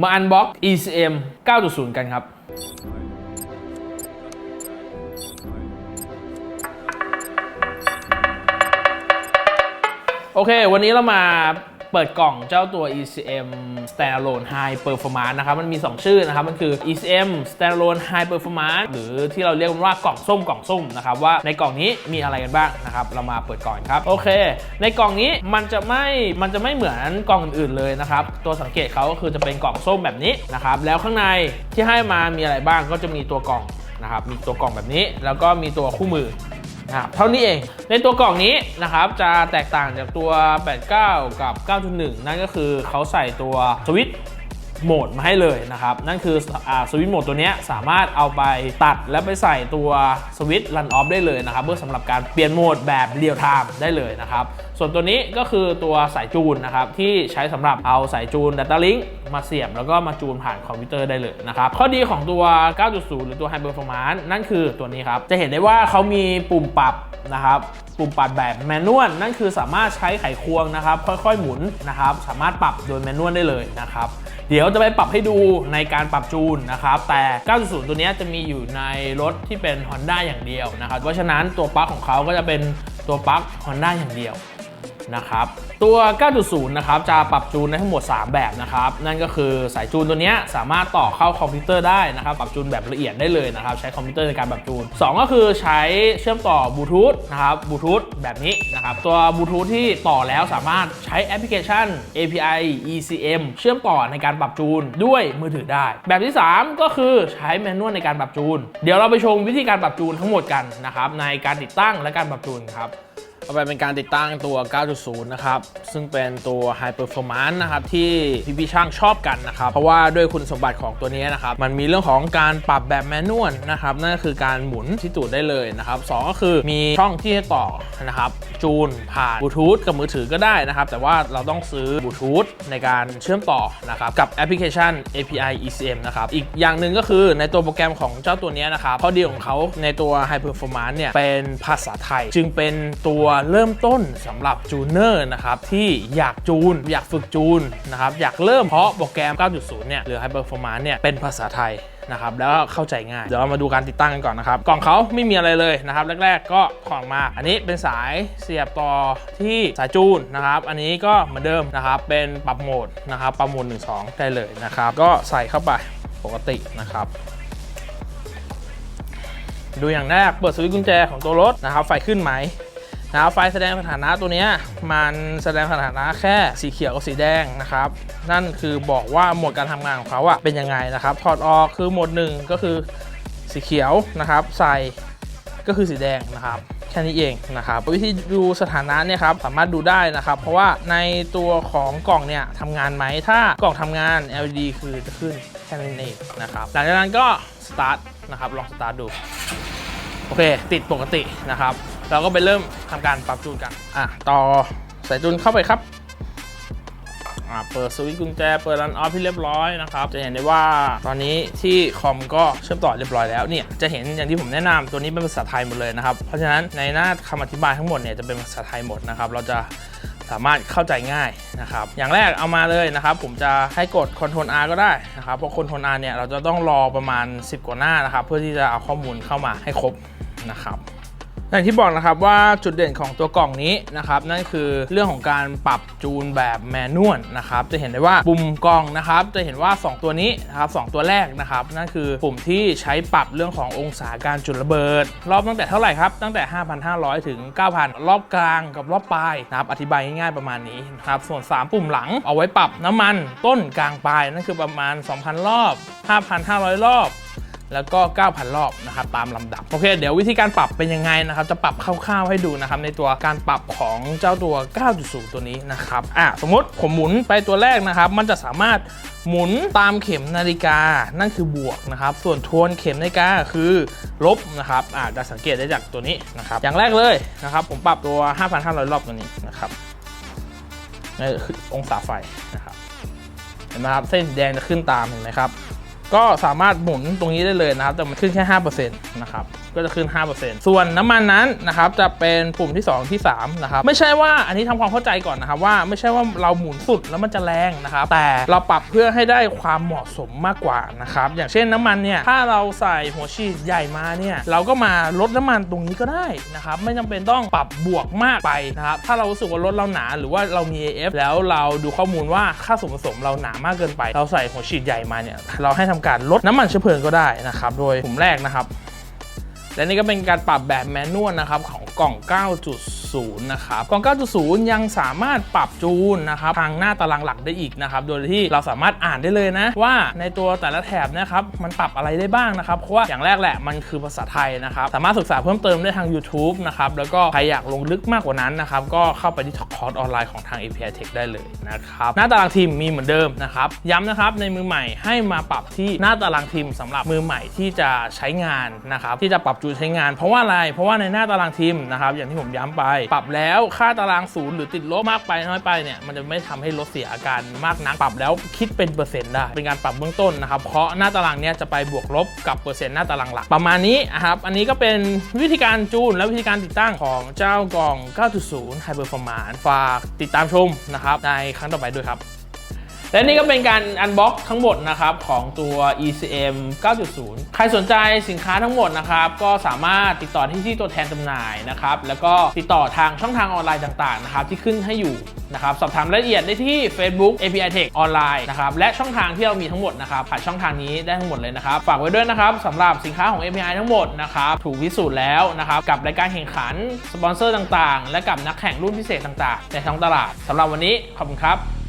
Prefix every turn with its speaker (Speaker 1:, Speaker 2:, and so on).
Speaker 1: มาอันบ็อก ECM 9.0 กันครับโอเค วันนี้เรามา เปิดกล่องเจ้าตัว ECM Standalone High Performance นะครับ มันมี 2 ชื่อนะครับ มันคือ ECM Standalone High Performance หรือที่เราเรียกว่ากล่องส้มกล่องส้มนะครับ ว่าในกล่องนี้มีอะไรกันบ้างนะครับ เรามาเปิดก่อนครับ โอเค ในกล่องนี้มันจะไม่ มันจะไม่เหมือนกล่องอื่นๆเลยนะครับ ตัวสังเกตเขาก็คือจะเป็นกล่องส้มแบบนี้นะครับ แล้วข้างในที่ให้มามีอะไรบ้างก็จะมีตัวกล่องนะครับ มีตัวกล่องแบบนี้ แล้วก็มีตัวคู่มือ นะครับเท่านี้เอง ในตัวกล่องนี้นะครับจะแตกต่างจากตัว 89 กับ 9.1 นั่นก็คือเขาใส่ตัวสวิตช์ โหมดมาให้เลยนะครับ นั่นคืออสวิตช์โหมดตัวนี้สามารถเอาไปตัดแล้วไปใส่ตัวสวิตช์รันออฟได้เลยนะครับเพื่อสำหรับการเปลี่ยนโหมดแบบเรียลไทม์ได้เลยนะครับ ส่วนตัวนี้ก็คือตัวสายจูนนะครับที่ใช้สำหรับเอาสายจูน Data Link มาเสียบแล้วก็มาจูนผ่านคอมพิวเตอร์ได้เลยนะครับ ข้อดีของตัว 9.0 หรือตัว High Performance นั่นคือตัวนี้ครับ จะเห็นได้ว่าเขามีปุ่มปรับนะครับปุ่มปรับแบบแมนนวลนั่นคือสามารถใช้ไขควงนะครับ ค่อยๆหมุนนะครับ สามารถปรับโดยแมนนวลได้เลยนะครับ เดี๋ยวจะไปปรับให้ดูในการปรับจูนนะครับ แต่ 9.0 ตัวนี้จะมีอยู่ในรถที่เป็น Honda อย่างเดียวนะครับ เพราะฉะนั้นตัวปลั๊กของเขาก็จะเป็นตัวปลั๊ก Honda อย่างเดียว นะครับตัว 9.0 นะครับจะปรับจูนได้ทั้งหมด 3 แบบนะครับนั่นก็คือสายจูนตัวนี้สามารถต่อเข้าคอมพิวเตอร์ได้นะครับปรับจูนแบบละเอียดได้เลยนะครับใช้คอมพิวเตอร์ในการปรับจูน 2 ก็คือใช้เชื่อมต่อบลูทูธนะครับบลูทูธแบบนี้นะครับตัวบลูทูธที่ต่อแล้วสามารถใช้แอปพลิเคชัน API ECM เชื่อมต่อในการปรับจูนด้วยมือถือได้ แบบที่ 3 ก็คือใช้แมนนวลในการปรับจูน เดี๋ยวเราไปชมวิธีการปรับจูนทั้งหมดกันนะครับในการติดตั้งและการปรับจูนครับ ต่อไปเป็นการติดตั้งตัว 9.0 นะครับ ซึ่งเป็นตัว High Performance นะครับ ที่พี่ๆช่างชอบกันนะครับ เพราะว่าด้วยคุณสมบัติของตัวนี้นะครับ มันมีเรื่องของการปรับแบบแมนนวลนะครับ นั่นก็คือการหมุนที่ตูดได้เลยนะครับสองก็คือมีช่องที่ให้ต่อนะครับจูนผ่านบลูทูธกับมือถือก็ได้นะครับ แต่ว่าเราต้องซื้อบลูทูธในการเชื่อมต่อนะครับกับแอปพลิเคชัน API ECM นะครับ อีกอย่างหนึ่งก็คือในตัวโปรแกรมของเจ้าตัวนี้นะครับข้อดีของเขาในตัว High Performance เนี่ยเป็นภาษาไทย จึงเป็นตัวเริ่มต้นสำหรับจูเนอร์นะครับที่อยากจูน อยากฝึกจูนนะครับอยากเริ่มเพราะโปรแกรม 9.0 เนี่ยหรือ High Performance เนี่ยเป็นภาษาไทยนะครับแล้วก็เข้าใจง่าย เดี๋ยวเรามาดูการติดตั้งกันก่อนนะครับ กล่องเขาไม่มีอะไรเลยนะครับ แรก ๆ ก็ของมา อันนี้เป็นสายเสียบต่อที่สายจูนนะครับ อันนี้ก็เหมือนเดิมนะครับ เป็นปรับโหมดนะครับ ปรับโหมด 1 2 ได้เลยนะครับ ก็ใส่เข้าไปปกตินะครับ ดูอย่างแรกเปิดสวิตช์กุญแจของตัวรถนะครับ ไฟขึ้นไหม นะครับไฟแสดงสถานะตัวนี้มันแสดงสถานะแค่สีเขียวกับสีแดงนะครับ นั่นคือบอกว่าโหมดการทำงานของเขาอะเป็นยังไงนะครับ ถอดออกคือโหมดหนึ่งก็คือสีเขียวนะครับ ใส่ก็คือสีแดงนะครับแค่นี้เองนะครับวิธีดูสถานะเนี่ยครับสามารถดูได้นะครับ เพราะว่าในตัวของกล่องเนี่ยทำงานไหมถ้ากล่องทำงาน LED คือจะขึ้นแค่นั้นเองนะครับหลังจากนั้นก็สตาร์ทนะครับลองสตาร์ทดูโอเค ติดปกตินะครับ เราก็ไปเริ่มทำการปรับจูนกันอะต่อใสายจูนเข้าไปครับอ่าเปิดสวิตช์กุญแจเปิดรันออฟที่เรียบร้อยนะครับ จะเห็นได้ว่าตอนนี้ที่คอมก็เชื่อมต่อเรียบร้อยแล้วเนี่ยจะเห็นอย่างที่ผมแนะนำตัวนี้เป็นภาษาไทยหมดเลยนะครับ เพราะฉะนั้นในหน้าคำอธิบายทั้งหมดเนี่ยจะเป็นภาษาไทยหมดนะครับ เราจะสามารถเข้าใจง่ายนะครับ อย่างแรกเอามาเลยนะครับ ผมจะให้กด Ctrl R ก็ได้นะครับ เพราะ Ctrl R เนี่ยเราจะต้องรอประมาณ 10 กว่าหน้านะครับ เพื่อที่จะเอาข้อมูลเข้ามาให้ครบนะครับ อย่างที่บอกนะครับว่าจุดเด่นของตัวกล่องนี้นะครับนั่นคือเรื่องของการปรับจูนแบบแมนนวลนะครับจะเห็นได้ว่าปุ่มกล่องนะครับจะเห็นว่า 2 ตัวนี้นะครับสองตัวแรกนะครับนั่นคือปุ่มที่ใช้ปรับเรื่องขององศาการจุดระเบิด รอบตั้งแต่เท่าไหร่ครับตั้งแต่ 5,500 ถึง 9,000 รอบกลางกับรอบปลายนะครับอธิบายง่ายๆประมาณนี้นะครับส่วน 3 ปุ่มหลังเอาไว้ปรับน้ำมันต้นกลางปลายนั่นคือประมาณ 2,000 รอบ 5,500 รอบ แล้วก็ 9,000 รอบนะครับตามลำดับ โอเค เดี๋ยววิธีการปรับเป็นยังไงนะครับ จะปรับคร่าวๆให้ดูนะครับ ในตัวการปรับของเจ้าตัว 9.0 ตัวนี้นะครับอะสมมติผมหมุนไปตัวแรกนะครับ มันจะสามารถหมุนตามเข็มนาฬิกานั่นคือบวกนะครับ ส่วนทวนเข็มนาฬิกาคือลบนะครับอะจะสังเกตได้จากตัวนี้นะครับ อย่างแรกเลยนะครับ ผมปรับตัว 5,500 รอบตัวนี้นะครับนี่คือองศาไฟนะครับเห็นไหมครับเส้นแดงจะขึ้นตามเห็นไหมครับ ก็สามารถหมุนตรงนี้ได้เลยนะครับ แต่มันขึ้นแค่5%นะครับ ก็จะขึ้น 5%ส่วนน้ำมันนั้นนะครับจะเป็นปุ่มที่ 2 ที่ 3 นะครับ ไม่ใช่ว่าอันนี้ทำความเข้าใจก่อนนะครับว่าไม่ใช่ว่าเราหมุนสุดแล้วมันจะแรงนะครับ แต่เราปรับเพื่อให้ได้ความเหมาะสมมากกว่านะครับ อย่างเช่นน้ำมันเนี่ยถ้าเราใส่หัวฉีดใหญ่มาเนี่ยเราก็มาลดน้ำมันตรงนี้ก็ได้นะครับไม่จำเป็นต้องปรับบวกมากไปนะครับถ้าเรารู้สึกว่ารถเราหนาหรือว่าเรามี AF แล้วเราดูข้อมูลว่าค่าส่วนผสมเราหนามากเกินไป เราใส่หัวฉีดใหญ่มาเนี่ยเราให้ทำการลดน้ำมันเชื้อเพลิงก็ได้นะครับ โดยปุ่มแรกนะครับ และนี่ก็เป็นการปรับแบบแมนนวลนะครับของ กล่อง 9.0 นะครับ กล่อง 9.0 ยังสามารถปรับจูนนะครับทางหน้าตารางหลักได้อีกนะครับ โดยที่เราสามารถอ่านได้เลยนะ ว่าในตัวแต่ละแถบนะครับมันปรับอะไรได้บ้างนะครับ เพราะว่าอย่างแรกแหละมันคือภาษาไทยนะครับ สามารถศึกษาเพิ่มเติมได้ทาง YouTube นะครับ แล้วก็ใครอยากลงลึกมากกว่านั้นนะครับ ก็เข้าไปที่คอร์สออนไลน์ของทาง API Tech ได้เลยนะครับ หน้าตารางทีมมีเหมือนเดิมนะครับ ย้ำนะครับในมือใหม่ให้มาปรับที่หน้าตารางทีมสำหรับมือใหม่ที่จะใช้งานนะครับที่จะปรับจูนใช้งาน เพราะว่าอะไรเพราะว่าในหน้าตารางทีมนะครับ อย่างที่ผมย้ำไป ปรับแล้วค่าตารางศูนย์หรือติดลบมากไปน้อยไปเนี่ยมันจะไม่ทำให้รถเสียอาการมากนักปรับแล้วคิดเป็นเปอร์เซ็นต์ได้เป็นการปรับเบื้องต้นนะครับเพราะหน้าตารางเนี้ยจะไปบวกลบกับเปอร์เซ็นต์หน้าตารางหลักประมาณนี้นะครับอันนี้ก็เป็นวิธีการจูนและวิธีการติดตั้งของเจ้ากล่อง 9.0 High Performance ฝากติดตามชมนะครับในครั้งต่อไปด้วยครับ และนี่ก็เป็นการอันบ็อกทั้งหมดนะครับของตัว ECM 9.0 ใครสนใจสินค้าทั้งหมดนะครับก็สามารถติดต่อที่ที่ตัวแทนจำหน่ายนะครับแล้วก็ติดต่อทางช่องทางออนไลน์ต่างๆนะครับที่ขึ้นให้อยู่นะครับสอบถามรายละเอียดได้ที่ Facebook API Tech ออนไลน์นะครับและช่องทางที่เรามีทั้งหมดนะครับผ่านช่องทางนี้ได้ทั้งหมดเลยนะครับฝากไว้ด้วยนะครับสำหรับสินค้าของ API ทั้งหมดนะครับถูกพิสูจน์แล้วนะครับกับรายการแข่งขันสปอนเซอร์ต่างๆ และกับนักแข่งรุ่นพิเศษต่างๆ ในท้องตลาดสำหรับวันนี้ขอบคุณครับ